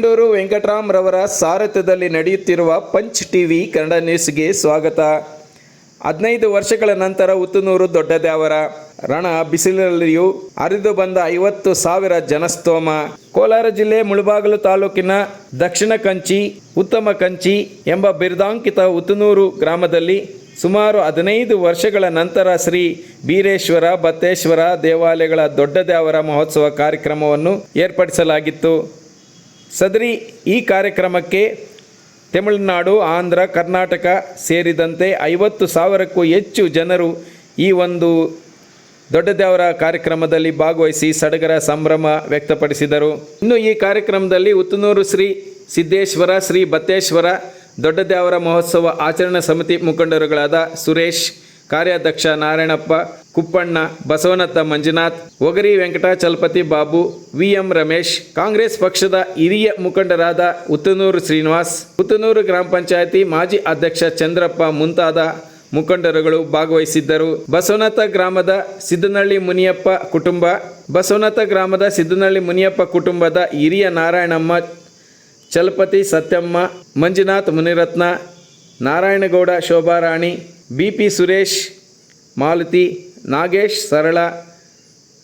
ಕಿತ್ತಂಡೂರು ವೆಂಕಟರಾಮ್ ರವರ ಸಾರಥ್ಯದಲ್ಲಿ ನಡೆಯುತ್ತಿರುವ punch TV Kannada ನ್ಯೂಸ್ಗೆ ಸ್ವಾಗತ. ಹದಿನೈದು ವರ್ಷಗಳ ನಂತರ ಉತ್ತನೂರು ದೊಡ್ಡದೇವರ ರಣ ಬಿಸಿಲಿನಲ್ಲಿಯೂ ಹರಿದು ಬಂದ ಐವತ್ತು ಸಾವಿರ ಜನಸ್ತೋಮ. ಕೋಲಾರ ಜಿಲ್ಲೆ ಮುಳಬಾಗಿಲು ತಾಲೂಕಿನ ದಕ್ಷಿಣ ಕಂಚಿ, ಉತ್ತಮ ಕಂಚಿ ಎಂಬ ಬಿರುದಾಂಕಿತ ಉತ್ತನೂರು ಗ್ರಾಮದಲ್ಲಿ ಸುಮಾರು ಹದಿನೈದು ವರ್ಷಗಳ ನಂತರ ಶ್ರೀ ಬೀರೇಶ್ವರ ಬತ್ತೇಶ್ವರ ದೇವಾಲಯಗಳ ದೊಡ್ಡದೇವರ ಮಹೋತ್ಸವ ಕಾರ್ಯಕ್ರಮವನ್ನು ಏರ್ಪಡಿಸಲಾಗಿತ್ತು. ಸದರಿ ಈ ಕಾರ್ಯಕ್ರಮಕ್ಕೆ ತಮಿಳುನಾಡು, ಆಂಧ್ರ, ಕರ್ನಾಟಕ ಸೇರಿದಂತೆ ಐವತ್ತು ಸಾವಿರಕ್ಕೂ ಹೆಚ್ಚು ಜನರು ಈ ಒಂದು ದೊಡ್ಡದೇವರ ಕಾರ್ಯಕ್ರಮದಲ್ಲಿ ಭಾಗವಹಿಸಿ ಸಡಗರ ಸಂಭ್ರಮ ವ್ಯಕ್ತಪಡಿಸಿದರು. ಇನ್ನು ಈ ಕಾರ್ಯಕ್ರಮದಲ್ಲಿ ಉತ್ತನೂರು ಶ್ರೀ ಸಿದ್ದೇಶ್ವರ, ಶ್ರೀ ಬತ್ತೇಶ್ವರ, ದೊಡ್ಡದೇವರ ಮಹೋತ್ಸವ ಆಚರಣಾ ಸಮಿತಿ ಮುಖಂಡರುಗಳಾದ ಸುರೇಶ್ ಕಾರ್ಯಾಧ್ಯಕ್ಷ ನಾರಾಯಣಪ್ಪ, ಕುಪ್ಪಣ್ಣ, ಬಸವನತ್ತ ಮಂಜುನಾಥ್, ಒಗರಿ ವೆಂಕಟಾಚಲಪತಿ ಬಾಬು ವಿ ಎಂ ರಮೇಶ್, ಕಾಂಗ್ರೆಸ್ ಪಕ್ಷದ ಹಿರಿಯ ಮುಖಂಡರಾದ ಉತ್ತನೂರು ಶ್ರೀನಿವಾಸ್, ಉತ್ತನೂರು ಗ್ರಾಮ ಪಂಚಾಯತಿ ಮಾಜಿ ಅಧ್ಯಕ್ಷ ಚಂದ್ರಪ್ಪ ಮುಂತಾದ ಮುಖಂಡರುಗಳು ಭಾಗವಹಿಸಿದ್ದರು. ಬಸವನತ್ತ ಗ್ರಾಮದ ಸಿದ್ದನಹಳ್ಳಿ ಮುನಿಯಪ್ಪ ಕುಟುಂಬ, ಬಸವನತ್ತ ಗ್ರಾಮದ ಸಿದ್ದನಹಳ್ಳಿ ಮುನಿಯಪ್ಪ ಕುಟುಂಬದ ಹಿರಿಯ ನಾರಾಯಣಮ್ಮ, ಚಲಪತಿ ಸತ್ಯಮ್ಮ, ಮಂಜುನಾಥ್ ಮುನಿರತ್ನ, ನಾರಾಯಣಗೌಡ ಶೋಭಾರಾಣಿ ಬಿ ಪಿ ಸುರೇಶ್, ಮಾಲತಿ, ನಾಗೇಶ್, ಸರಳ,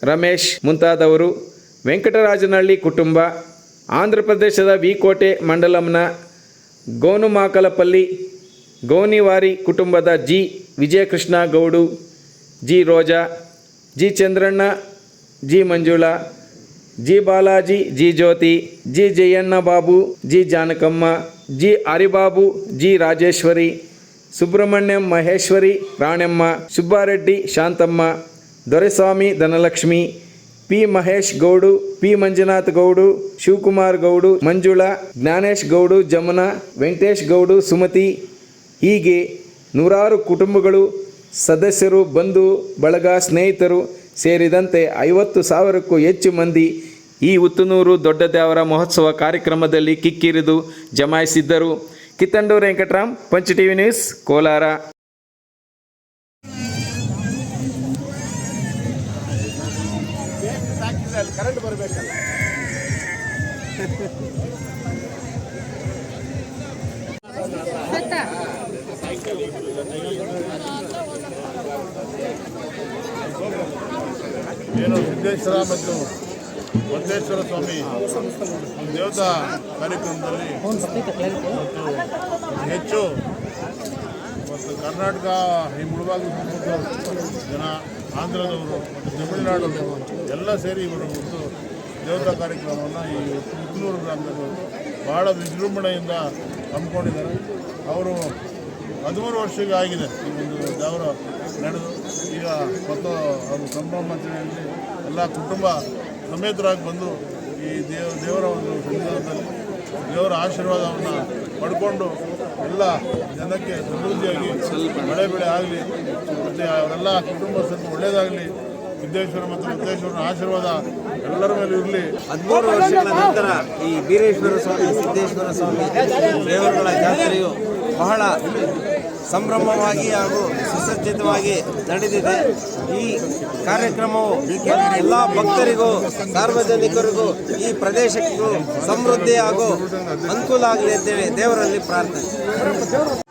ರಮೇಶ್ ಮುಂತಾದವರು ವೆಂಕಟರಾಜನಹಳ್ಳಿ ಕುಟುಂಬ ಆಂಧ್ರ ಪ್ರದೇಶದ ವಿಕೋಟೆ ಮಂಡಲಂನ ಗೋನುಮಾಕಲಪಲ್ಲಿ, ಗೋನಿವಾರಿ ಕುಟುಂಬದ G Vijayakrishna Gowdu, G Roja, G Chandranna, G Manjula, G Balaji, G Jyothi, G Jayanna Babu G Janakamma, G Haribabu G Rajeshwari Subramanyam Maheshwari, Ranemma Subbareddy, Shanthamma, Doreswamy, Dhanalakshmi, P Mahesh Gowdu, P Manjunath Gowdu, Shivakumar Gowdu, Manjula, Jnanesh Gowdu, Jamuna, Venkatesh Gowdu, Sumathi. ಹೀಗೆ ನೂರಾರು ಕುಟುಂಬಗಳು, ಸದಸ್ಯರು, ಬಂಧು, ಬಳಗ, ಸ್ನೇಹಿತರು ಸೇರಿದಂತೆ ಐವತ್ತು ಸಾವಿರಕ್ಕೂ ಹೆಚ್ಚು ಮಂದಿ ಈ ಉತ್ತನೂರು ದೊಡ್ಡದೇವರ ಮಹೋತ್ಸವ ಕಾರ್ಯಕ್ರಮದಲ್ಲಿ ಕಿಕ್ಕಿರಿದು ಜಮಾಯಿಸಿದ್ದರು. Kittandur Venkataram punch TV news Kolar ಏನು ಸಿದ್ದೇಶ್ವರ ಮತ್ತು ಮಂದೇಶ್ವರ ಸ್ವಾಮಿ ದೇವತಾ ಕಾರ್ಯಕ್ರಮದಲ್ಲಿ ಹೆಚ್ಚು ಮತ್ತು ಕರ್ನಾಟಕ ಈ ಮುಳುಬಾಗಿಲು ಜನ, ಆಂಧ್ರದವರು ಮತ್ತು ತಮಿಳುನಾಡವರು ಎಲ್ಲ ಸೇರಿ ಇವರು ಒಂದು ದೇವತಾ ಕಾರ್ಯಕ್ರಮವನ್ನು ಈ ಪುತ್ತೂರು ಗ್ರಾಮದಲ್ಲಿ ಬಹಳ ವಿಜೃಂಭಣೆಯಿಂದ ಹಮ್ಮಿಕೊಂಡಿದ್ದಾರೆ. ಅವರು ಹದಿಮೂರು ವರ್ಷಕ್ಕೆ ಆಗಿದೆ ಈ ಒಂದು ದೇವರು ನಡೆದು. ಈಗ ಮತ್ತು ಅವರು ಸಂಭ್ರಮಾಚರಣೆಯಲ್ಲಿ ಎಲ್ಲ ಕುಟುಂಬ ಸಮೇತರಾಗಿ ಬಂದು ಈ ದೇವ, ದೇವರ ಒಂದು ಸನ್ನಿಧಾನದಲ್ಲಿ ದೇವರ ಆಶೀರ್ವಾದವನ್ನು ಪಡ್ಕೊಂಡು ಎಲ್ಲ ಜನಕ್ಕೆ ಸಮೃದ್ಧಿಯಾಗಿ ಮಳೆ ಬೆಳೆ ಆಗಲಿ, ಮತ್ತು ಅವರೆಲ್ಲ ಕುಟುಂಬಸ್ಥರಿಗೆ ಒಳ್ಳೆಯದಾಗಲಿ ಸಿದ್ದೇಶ್ವರ ಮತ್ತು ಸಿದ್ದೇಶ್ವರನ ಆಶೀರ್ವಾದ ಎಲ್ಲರ ಮೇಲೆ ಇರಲಿ. ಹದಿಮೂರು ವರ್ಷಗಳ ನಂತರ ಈ ಬೀರೇಶ್ವರ ಸ್ವಾಮಿ, ಸಿದ್ದೇಶ್ವರ ಸ್ವಾಮಿ ದೇವರುಗಳ ಜಾತ್ರೆಯು ಬಹಳ ಸಂಭ್ರಮವಾಗಿ ಹಾಗೂ ಸುಸಜ್ಜಿತವಾಗಿ ನಡೆದಿದೆ. ಈ ಕಾರ್ಯಕ್ರಮವು ಎಲ್ಲ ಭಕ್ತರಿಗೂ, ಸಾರ್ವಜನಿಕರಿಗೂ, ಈ ಪ್ರದೇಶಕ್ಕೂ ಸಮೃದ್ಧಿ ಹಾಗೂ ಅನುಕೂಲ ಆಗಲಿ ಅಂತೇಳಿ ದೇವರಲ್ಲಿ ಪ್ರಾರ್ಥನೆ.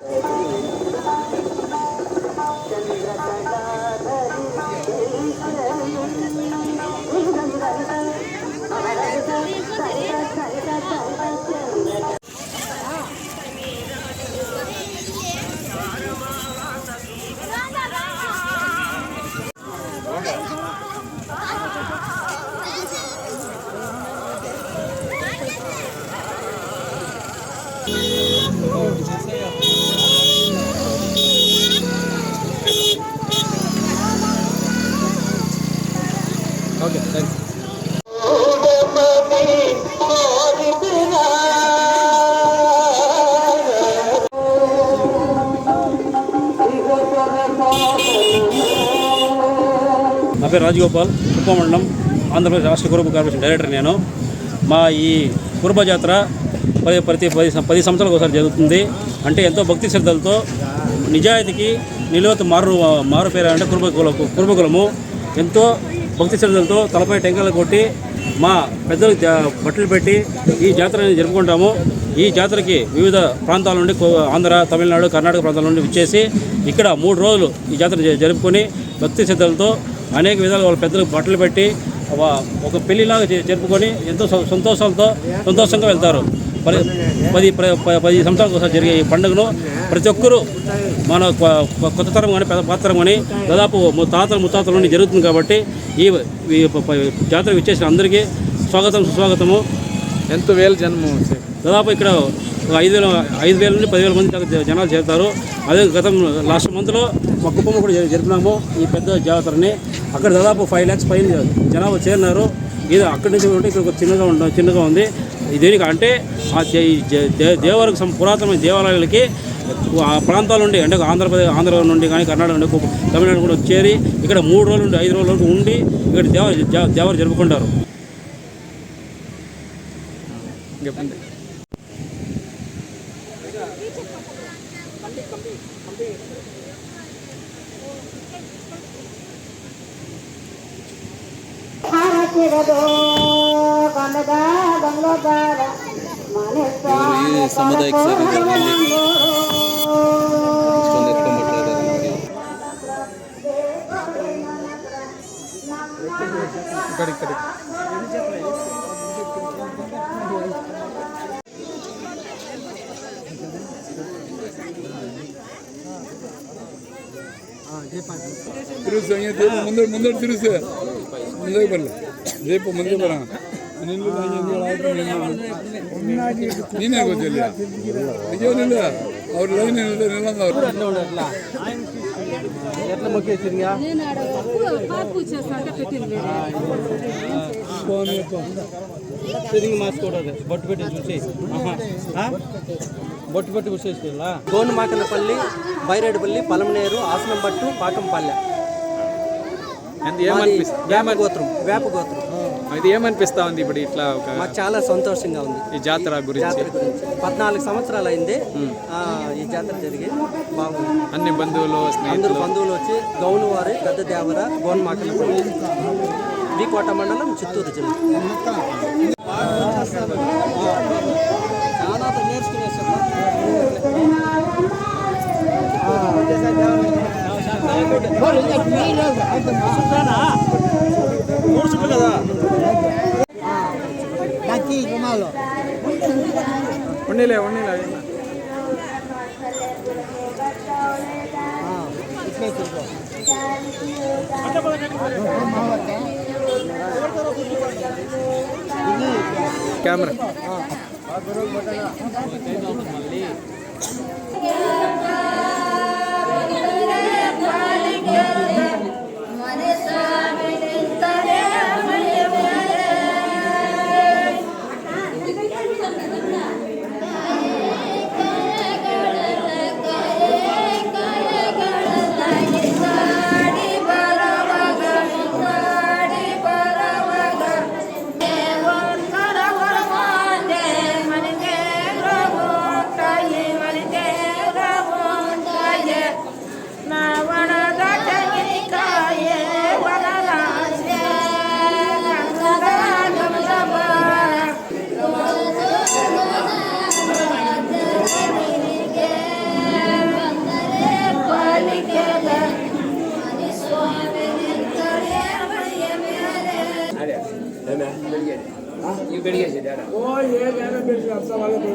నా పేరు రాజగోపాల్ కుప్పమండలం ఆంధ్రప్రదేశ్ రాష్ట్ర కురుబ కార్పొరేషన్ డైరెక్టర్ నేను. మా ఈ కురుబ జాతర పది ప్రతి పది సం- పది సంవత్సరాలకు ఒకసారి జరుగుతుంది. అంటే ఎంతో భక్తి శ్రద్ధలతో నిజాయితీకి నిలువత మారు మారు పేరు అంటే కురుబ ఎంతో భక్తి శ్రద్ధలతో తలపై టెంకాయలు కొట్టి మా పెద్దలు బట్టలు పెట్టి ఈ జాతరని జరుపుకుంటాము. ఈ జాతరకి వివిధ ప్రాంతాల నుండి కో- ఆంధ్ర తమిళనాడు కర్ణాటక ప్రాంతాల నుండి విచ్చేసి ఇక్కడ మూడు రోజులు ఈ జాతర జరుపుకొని భక్తి శ్రద్ధలతో అనేక విధాలు వాళ్ళ పెద్దలకు బట్టలు పెట్టి ఒక- పెళ్ళిలాగా జరుపుకొని ఎంతో సంతోషాలతో సంతోషంగా వెళ్తారు. పది పది పది సంవత్సరాలకు ఒకసారి జరిగే ఈ పండుగను ప్రతి ఒక్కరూ మన కొత్త తరం కానీ పెద్ద పాత తరం కానీ దాదాపు తాతల ముత్తాతల నుండి జరుగుతుంది కాబట్టి ఈ జాతర విచ్చేసిన అందరికీ స్వాగతం సుస్వాగతము. ఎంత వేల జన్మ దాదాపు ఇక్కడ ఒక ఐదు వేల ఐదు వేల నుండి పదివేల మంది జనాలు చేరుతారు. అదే గతం లాస్ట్ మంత్లో మా కుప్పం కూడా జరి- జరిపినాము ఈ పెద్ద జాతరని. అక్కడ దాదాపు ఫైవ్ ల్యాక్స్ పైన జనాభా చేరినారు. ఇది అక్కడి నుంచి ఉంటే ఇక్కడ చిన్నగా ఉండ చిన్నగా ఉంది. దేనికి అంటే ఆ దే- ఈ దేవరకు సం- పురాతనమైన దేవాలయాలకి ఆ ప్రాంతాల నుండి అంటే ఆంధ్రప్రదేశ్ ఆంధ్ర నుండి కానీ కర్ణాటక నుండి తమిళనాడు కూడా చేరి ఇక్కడ మూడు రోజుల నుండి ఐదు రోజుల వరకు ఉండి ఇక్కడ దేవ దేవరు జరుపుకుంటారు. ಹಾಕಿರೋದು ಗಂಡದ ಬಂಗ್ಲೋದಾರ ಮನೆ ಸಮುದಾಯಕ್ಕೆ ತಿರುಸು ಹಂಗೆ ದೀಪ ಮುಂದೆ ಮುಂದೆ ತಿರುಸು ಮುಂದೆ ಬರಲ್ಲ ದೀಪ ಮುಂದೆ ಬರ ನಿಲ್ಲ ನೀನೇ ಗೊತ್ತಿಲ್ಲ ನಿಜವನಿಲ್ಲ ಅವ್ರ ಲೈನ್ ಏನಿದೆ ನಿಲ್ಲಂದ ಅವ್ರು తిరిగి మార్చుకోవడం బొట్టు పెట్టి చూసి బొట్టు పెట్టి చూసేసి గోనుమాకనపల్లి బైరేడుపల్లి పలమనేరు ఆసనంపట్టు పాకంపల్లె వేప గోత్రం వేప గోత్రం ఇది ఏమనిపిస్తా ఉంది ఇప్పుడు ఇట్లా ఒక మాకు చాలా సంతోషంగా ఉంది ఈ జాతర గురించి జాతర గురించి పద్నాలుగు సంవత్సరాలు అయింది ఆ, ఈ జాతర జరిగి బాగుంది అన్ని బంధువులు అందరూ స్నేహితులు బంధువులు వచ్చి గౌను వారి పెద్ద దేవర గోన్మాకనపల్లి వికోట మండలం చిత్తూరు జిల్లా చాలా ఉన్నిలే ఉన్నిలే. కెమెరా. ఓ ఏ వేరే పెట్టి అసలు వాళ్ళకి